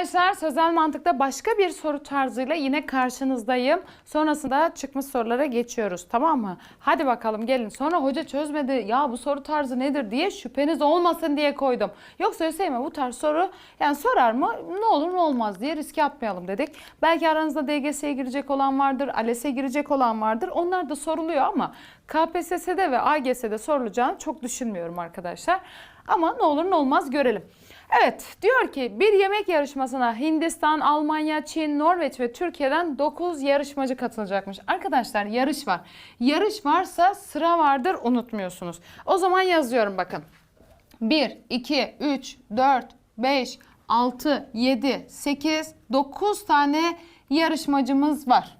arkadaşlar sözel mantıkta başka bir soru tarzıyla yine karşınızdayım. Sonrasında çıkmış sorulara geçiyoruz tamam mı? Hadi bakalım gelin. Sonra hoca çözmedi ya bu soru tarzı nedir diye şüpheniz olmasın diye koydum. Yoksa Hüseyin bu tarz soru yani sorar mı ne olur ne olmaz diye riske atmayalım dedik. Belki aranızda DGS'ye girecek olan vardır, ALES'e girecek olan vardır. Onlar da soruluyor ama KPSS'de ve AGS'de sorulacağını çok düşünmüyorum arkadaşlar. Ama ne olur ne olmaz görelim. Evet diyor ki bir yemek yarışmasına Hindistan, Almanya, Çin, Norveç ve Türkiye'den 9 yarışmacı katılacakmış. Arkadaşlar yarış var. Yarış varsa sıra vardır unutmuyorsunuz. O zaman yazıyorum bakın. 1, 2, 3, 4, 5, 6, 7, 8, 9 tane yarışmacımız var.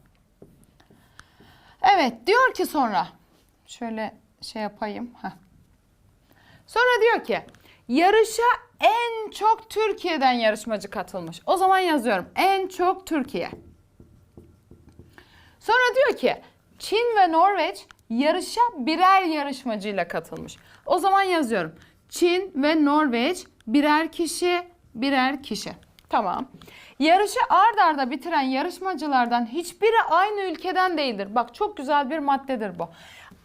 Evet diyor ki sonra şöyle şey yapayım. Heh. Sonra diyor ki yarışa en çok Türkiye'den yarışmacı katılmış. O zaman yazıyorum en çok Türkiye. Sonra diyor ki Çin ve Norveç yarışa birer yarışmacıyla katılmış. O zaman yazıyorum. Çin ve Norveç birer kişi, birer kişi. Tamam. Yarışı ard arda bitiren yarışmacılardan hiçbiri aynı ülkeden değildir. Bak çok güzel bir maddedir bu.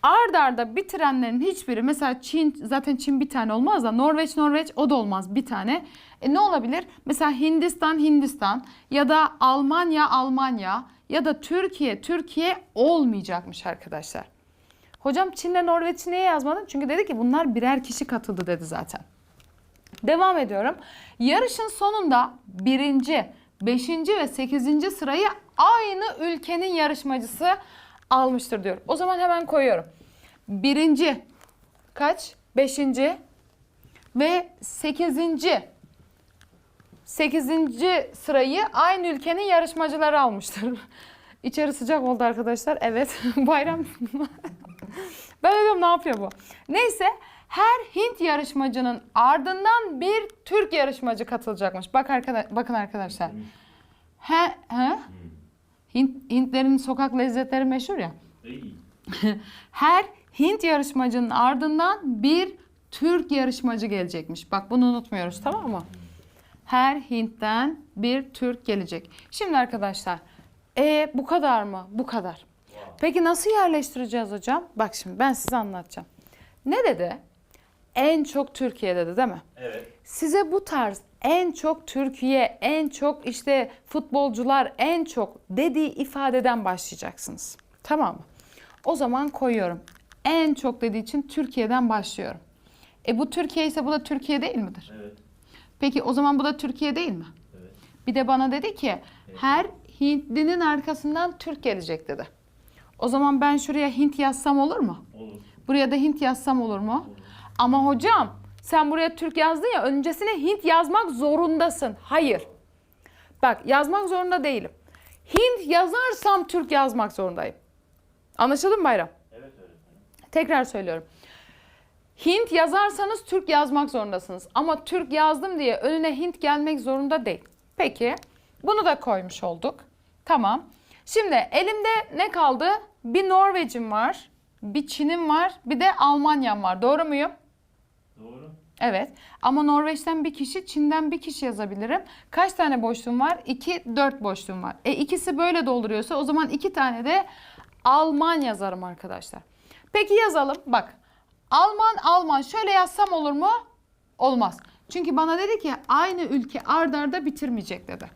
Ard arda bitirenlerin hiçbiri mesela Çin zaten Çin bir tane olmaz da Norveç Norveç o da olmaz bir tane. E ne olabilir? Mesela Hindistan Hindistan ya da Almanya Almanya ya da Türkiye Türkiye olmayacakmış arkadaşlar. Hocam Çin'le Norveç'i niye yazmadın? Çünkü dedi ki bunlar birer kişi katıldı dedi zaten. Devam ediyorum. Yarışın sonunda birinci, beşinci ve sekizinci sırayı aynı ülkenin yarışmacısı almıştır diyor. O zaman hemen koyuyorum. Birinci kaç? Beşinci ve sekizinci. Sekizinci sırayı aynı ülkenin yarışmacıları almıştır. İçeri sıcak oldu arkadaşlar. Evet. Bayram. ben de diyorum ne yapıyor bu? Neyse her Hint yarışmacının ardından bir Türk yarışmacı katılacakmış. Bak arkadaş, bakın arkadaşlar. He, he? Hint, Hintlerin sokak lezzetleri meşhur ya. Her Hint yarışmacının ardından bir Türk yarışmacı gelecekmiş. Bak bunu unutmuyoruz tamam mı? Her Hint'ten bir Türk gelecek. Şimdi arkadaşlar, e bu kadar mı? Bu kadar. Peki nasıl yerleştireceğiz hocam? Bak şimdi ben size anlatacağım. Ne dedi? En çok Türkiye dedi değil mi? Evet. Size bu tarz en çok Türkiye, en çok işte futbolcular, en çok dediği ifadeden başlayacaksınız. Tamam mı? O zaman koyuyorum. En çok dediği için Türkiye'den başlıyorum. E bu Türkiye ise bu da Türkiye değil midir? Evet. Peki o zaman bu da Türkiye değil mi? Evet. Bir de bana dedi ki her Hintlinin arkasından Türk gelecek dedi. O zaman ben şuraya Hint yazsam olur mu? Olur. Buraya da Hint yazsam olur mu? Ama hocam sen buraya Türk yazdın ya öncesine Hint yazmak zorundasın. Hayır. Bak yazmak zorunda değilim. Hint yazarsam Türk yazmak zorundayım. Anlaşıldı mı Bayram? Evet öğretmenim. Tekrar söylüyorum. Hint yazarsanız Türk yazmak zorundasınız. Ama Türk yazdım diye önüne Hint gelmek zorunda değil. Peki bunu da koymuş olduk. Tamam. Şimdi elimde ne kaldı? Bir Norveç'im var, bir Çin'im var, bir de Almanya'm var. Doğru muyum? Evet. Ama Norveç'ten bir kişi, Çin'den bir kişi yazabilirim. Kaç tane boşluğum var? 2, 4 boşluğum var. E ikisi böyle dolduruyorsa o zaman iki tane de Alman yazarım arkadaşlar. Peki yazalım. Bak. Alman, Alman. Şöyle yazsam olur mu? Olmaz. Çünkü bana dedi ki aynı ülke ard arda bitirmeyecek dedi.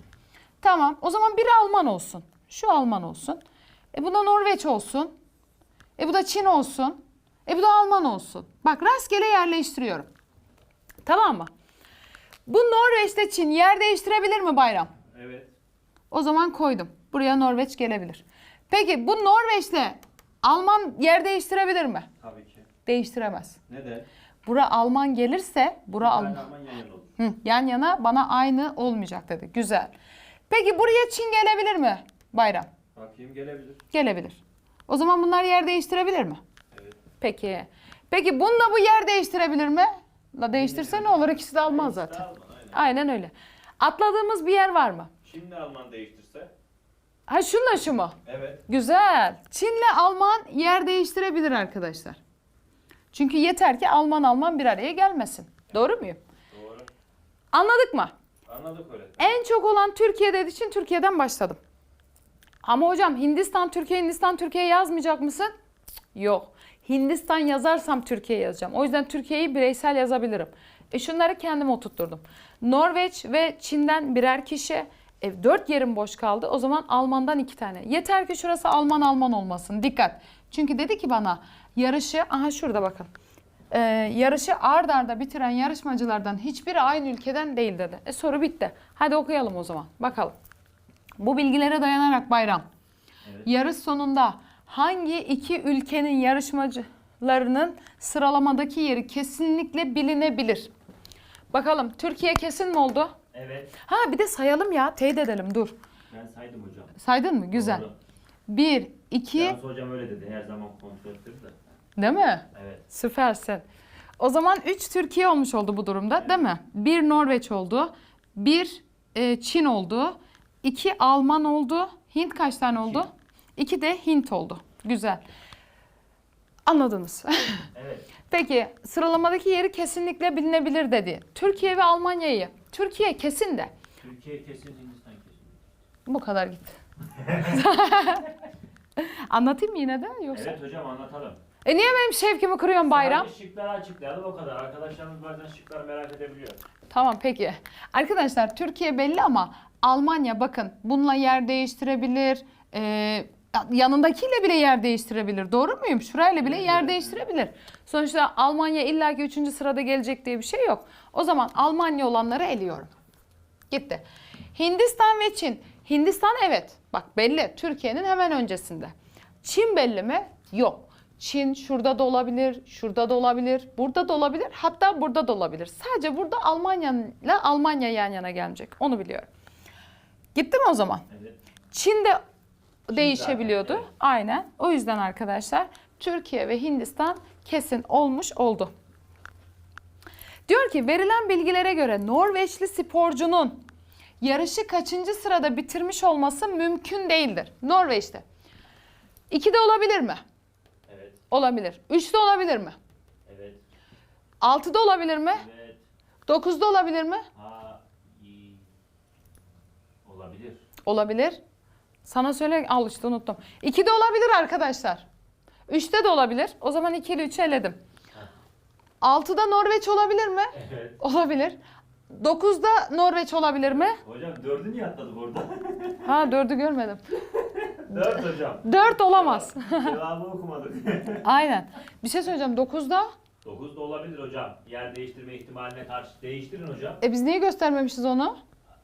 Tamam. O zaman biri Alman olsun. Şu Alman olsun. E bu da Norveç olsun. E bu da Çin olsun. E bu da Alman olsun. Bak rastgele yerleştiriyorum. Tamam mı? Bu Norveç'te Çin yer değiştirebilir mi Bayram? Evet. O zaman koydum. Buraya Norveç gelebilir. Peki bu Norveç'te Alman yer değiştirebilir mi? Tabii ki. Değiştiremez. Neden? Bura Alman gelirse bura Alman. Alman yan yana olur. Hı, yan yana bana aynı olmayacak dedi. Güzel. Peki buraya Çin gelebilir mi Bayram? Bakayım gelebilir. Gelebilir. O zaman bunlar yer değiştirebilir mi? Evet. Peki. Peki bununla bu yer değiştirebilir mi? La değiştirse ne olur? İkisi de Alman zaten. Alman, aynen. Aynen öyle. Atladığımız bir yer var mı? Şimdi Alman değiştirse? Ha şunla şu mu? Evet. Güzel. Çin'le Alman yer değiştirebilir arkadaşlar. Çünkü yeter ki Alman Alman bir araya gelmesin. Doğru muyum? Doğru. Anladık mı? Anladık öğretmen. En çok olan Türkiye dediği için Türkiye'den başladım. Ama hocam Hindistan, Türkiye, Hindistan, Türkiye yazmayacak mısın? Yok. Hindistan yazarsam Türkiye yazacağım. O yüzden Türkiye'yi bireysel yazabilirim. E şunları kendim oturtturdum. Norveç ve Çin'den birer kişi. E, dört yerim boş kaldı. O zaman Alman'dan iki tane. Yeter ki şurası Alman Alman olmasın. Dikkat. Çünkü dedi ki bana yarışı, aha şurada bakın. Ee, yarışı ard arda bitiren yarışmacılardan hiçbiri aynı ülkeden değil dedi. E soru bitti. Hadi okuyalım o zaman. Bakalım. Bu bilgilere dayanarak Bayram. Evet. Yarış sonunda hangi iki ülkenin yarışmacılarının sıralamadaki yeri kesinlikle bilinebilir? Bakalım Türkiye kesin mi oldu? Evet. Ha bir de sayalım ya. Teyit edelim dur. Ben saydım hocam. Saydın mı? Güzel. Doğru. Bir, iki, Yalnız hocam öyle dedi. Her zaman kontrol ettir de. değil mi? Evet. Süpersin. O zaman 3 Türkiye olmuş oldu bu durumda değil mi? 1 Norveç oldu. 1 Çin oldu. 2 Alman oldu. Hint kaç tane oldu? 2 de Hint oldu. Güzel. Anladınız. Evet. Peki sıralamadaki yeri kesinlikle bilinebilir dedi. Türkiye ve Almanya'yı. Türkiye kesin de. Türkiye kesin, Hindistan kesin. Bu kadar gitti. Anlatayım mı yine de yoksa? Evet hocam anlatalım. E niye benim şevkimi kırıyorsun Bayram? Sadece şıkları açıklayalım o kadar. Arkadaşlarımız bazen şıkları merak edebiliyor. Tamam peki. Arkadaşlar Türkiye belli ama Almanya bakın bununla yer değiştirebilir. Ee, yanındakiyle bile yer değiştirebilir. Doğru muyum? Şurayla bile yer değiştirebilir. Sonuçta Almanya illaki 3. sırada gelecek diye bir şey yok. O zaman Almanya olanları eliyorum. Gitti. Hindistan ve Çin. Hindistan evet. Bak belli. Türkiye'nin hemen öncesinde. Çin belli mi? Yok. Çin şurada da olabilir, şurada da olabilir, burada da olabilir, hatta burada da olabilir. Sadece burada Almanya ile Almanya yan yana gelecek. Onu biliyorum. Gitti mi o zaman? Evet. Çin de değişebiliyordu. evet. Aynen. O yüzden arkadaşlar Türkiye ve Hindistan kesin olmuş oldu. Diyor ki verilen bilgilere göre Norveçli sporcunun yarışı kaçıncı sırada bitirmiş olması mümkün değildir. Norveç'te. 2'de olabilir mi? Evet. Olabilir. 3'te olabilir mi? Evet. 6'da olabilir mi? Evet. 9'da olabilir mi? Ha. iyi. Olabilir. Olabilir. Sana söyle al işte unuttum. 2'de olabilir arkadaşlar. 3'te de olabilir. O zaman 2 ile 3'ü eledim. 6'da Norveç olabilir mi? Evet. Olabilir. 9'da Norveç olabilir mi? Hocam dördü niye atladık orada? Ha 4'ü görmedim. Dört hocam. 4 olamaz. Cevabı okumadık. Aynen. Bir şey söyleyeceğim. 9'da Dokuz da olabilir hocam. Yer değiştirme ihtimaline karşı değiştirin hocam. e biz niye göstermemişiz onu?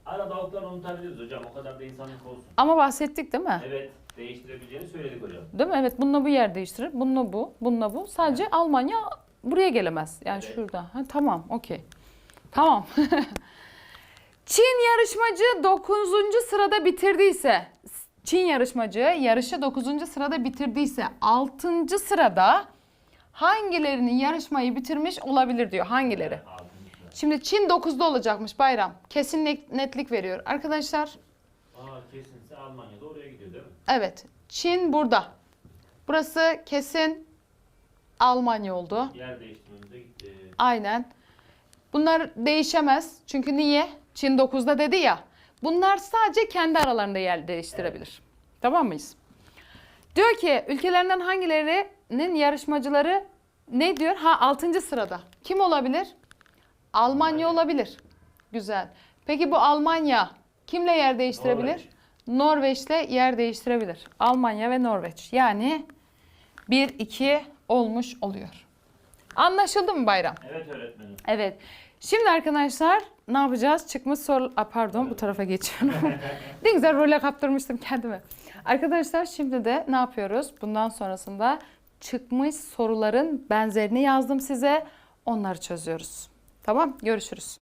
Arada altları unutabiliriz hocam. O kadar da insanlık olsun. Ama bahsettik değil mi? Evet. Değiştirebileceğini söyledik hocam. Değil mi? Evet bununla bu yer değiştirir. Bununla bu, bununla bu. Sadece Almanya buraya gelemez. Yani Evet. şurada. Ha, tamam, okey. Tamam. Çin yarışmacı 9. sırada bitirdiyse, Çin yarışmacı yarışı 9. sırada bitirdiyse 6. sırada hangilerinin yarışmayı bitirmiş olabilir diyor. Hangileri? Şimdi Çin 9'da olacakmış bayram. Kesin net- netlik veriyor. Arkadaşlar Aa kesinse Almanya'da oraya gidiyor değil mi? Evet. Çin burada. Burası kesin Almanya oldu. Yer değiştirmemize gitti. Aynen. Bunlar değişemez. Çünkü niye? Çin 9'da dedi ya. Bunlar sadece kendi aralarında yer değiştirebilir. Tamam mıyız? Diyor ki ülkelerinden hangilerinin yarışmacıları ne diyor? Ha 6. sırada. Kim olabilir? Almanya olabilir. Güzel. Peki bu Almanya kimle yer değiştirebilir? Norveç. Norveç'le yer değiştirebilir. Almanya ve Norveç. Yani 1-2 olmuş oluyor. Anlaşıldı mı Bayram? Evet öğretmenim. Evet. Şimdi arkadaşlar ne yapacağız? Çıkmış soru... Aa, pardon bu tarafa geçiyorum. ne güzel role kaptırmıştım kendimi. Arkadaşlar şimdi de ne yapıyoruz? Bundan sonrasında çıkmış soruların benzerini yazdım size. Onları çözüyoruz. Tamam görüşürüz.